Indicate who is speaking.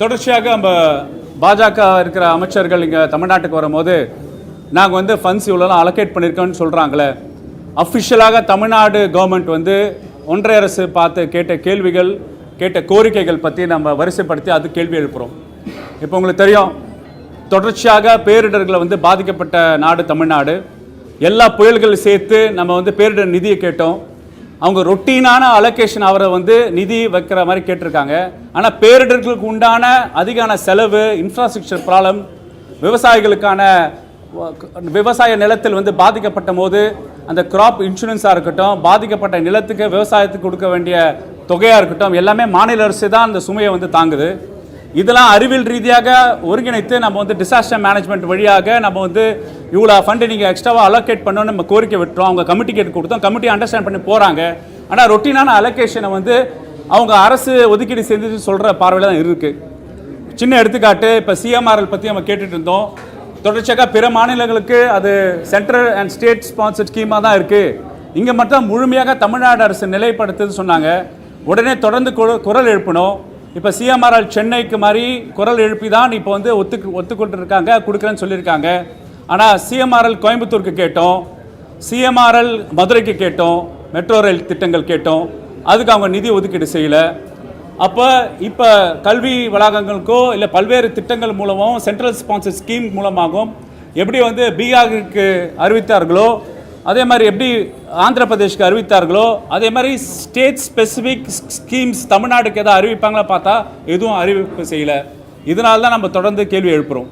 Speaker 1: தொடர்ச்சியாக நம்ம பாஜக இருக்கிற அமைச்சர்கள் இங்கே தமிழ்நாட்டுக்கு வரும்போது நாங்கள் வந்து ஃபண்ட்ஸ் இவ்வளோலாம் அலோகேட் பண்ணியிருக்கோன்னு சொல்கிறாங்களே அஃபிஷியலாக தமிழ்நாடு கவர்மெண்ட் வந்து ஒன்றிய அரசு பார்த்து கேட்ட கேள்விகள் கேட்ட கோரிக்கைகள் பற்றி நம்ம வரிசைப்படுத்தி அது கேள்வி எழுப்புகிறோம் இப்போ உங்களுக்கு தெரியும் தொடர்ச்சியாக பேரிடர்களை வந்து பாதிக்கப்பட்ட நாடு தமிழ்நாடு. எல்லா புயல்களும் சேர்த்து நம்ம வந்து பேரிடர் நிதியை கேட்டோம். அவங்க ரொட்டீனான அலோகேஷன் அவரை வந்து நிதி வைக்கிற மாதிரி கேட்டிருக்காங்க. ஆனால் பேரிடர்களுக்கு உண்டான அதிகான செலவு இன்ஃப்ராஸ்ட்ரக்சர் ப்ராப்ளம் விவசாயிகளுக்கான விவசாய நிலத்தில் வந்து பாதிக்கப்பட்ட போது அந்த கிராப் இன்சூரன்ஸாக இருக்கட்டும் பாதிக்கப்பட்ட நிலத்துக்கு விவசாயத்துக்கு கொடுக்க வேண்டிய தொகையாக இருக்கட்டும் எல்லாமே மாநில அரசு தான் அந்த சுமையை வந்து தாங்குது. இதெல்லாம் அறிவியல் ரீதியாக ஒருங்கிணைத்து நம்ம வந்து டிசாஸ்டர் மேனேஜ்மெண்ட் வழியாக நம்ம வந்து இவ்வளோ ஃபண்டு நீங்கள் எக்ஸ்ட்ராவாக அலோகேட் பண்ணணும்னு நம்ம கோரிக்கை விட்டுறோம். அவங்க கமிட்டி கேட்டு கொடுத்தோம். கமிட்டி அண்டர்ஸ்டாண்ட் பண்ணி போகிறாங்க ஆனால் ரொட்டீனான அலோகேஷனை வந்து அவங்க அரசு ஒதுக்கீடு செஞ்சு சொல்கிற பார்வையில் தான் இருக்குது சின்ன எடுத்துக்காட்டு இப்போ சிஎம்ஆர்எல் பற்றி நம்ம கேட்டுட்டு இருந்தோம். தொடர்ச்சியாக பிற மாநிலங்களுக்கு அது சென்ட்ரல் அண்ட் ஸ்டேட் ஸ்பான்சர்ட் ஸ்கீமாக தான் இருக்குது இங்கே மட்டும் முழுமையாக தமிழ்நாடு அரசு நிலைப்படுத்துன்னு சொன்னாங்க. உடனே தொடர்ந்து குர- குரல் எழுப்பினோம். இப்போ சிஎம்ஆர்எல் சென்னைக்கு மாதிரி குரல் எழுப்பி தான் இப்போ வந்து ஒத்து ஒத்துக்கொண்டு இருக்காங்க கொடுக்குறேன்னு சொல்லியிருக்காங்க. ஆனால் சிஎம்ஆர்எல் கோயம்புத்தூருக்கு கேட்டோம். சிஎம்ஆர்எல் மதுரைக்கு கேட்டோம். மெட்ரோ ரயில் திட்டங்கள் கேட்டோம். அதுக்கு அவங்க நிதி ஒதுக்கீடு செய்யலை. அப்போ இப்போ கல்வி வளாகங்களுக்கோ இல்லை பல்வேறு திட்டங்கள் மூலமும் சென்ட்ரல் ஸ்பான்சர் ஸ்கீம் மூலமாகவும் எப்படி வந்து பீகாருக்கு அறிவித்தார்களோ அதே மாதிரி எப்படி ஆந்திர பிரதேஷ்க்கு அறிவித்தார்களோ அதே மாதிரி ஸ்டேட் ஸ்பெசிஃபிக் ஸ்கீம்ஸ் தமிழ்நாடுக்கு எதாவது அறிவிப்பாங்களா பார்த்தா எதுவும் அறிவிப்பு செய்யலை. இதனால தான் நம்ம தொடர்ந்து கேள்வி எழுப்புகிறோம்